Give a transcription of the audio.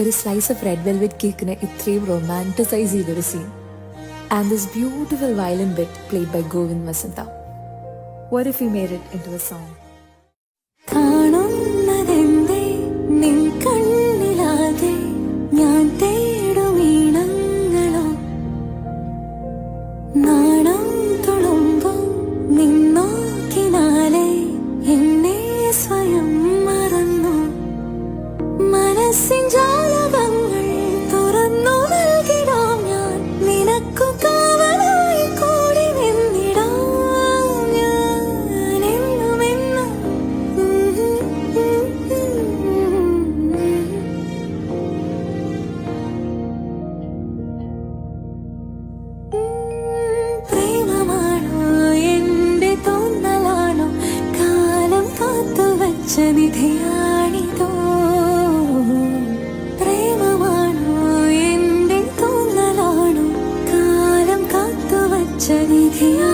ഒരു slice of red velvet കേക്കിനെ ഇത്രയും റൊമാന്റിസൈസ് ചെയ്തൊരു scene and this beautiful violin bit played by Govind Vasantha What if we made it into a song? സ്വയം സന്നിധിയാണിതോ പ്രേമമാണോ എന്റെ തോന്നലാണോ? കാലം കാത്തുവച്ച നിധിയാ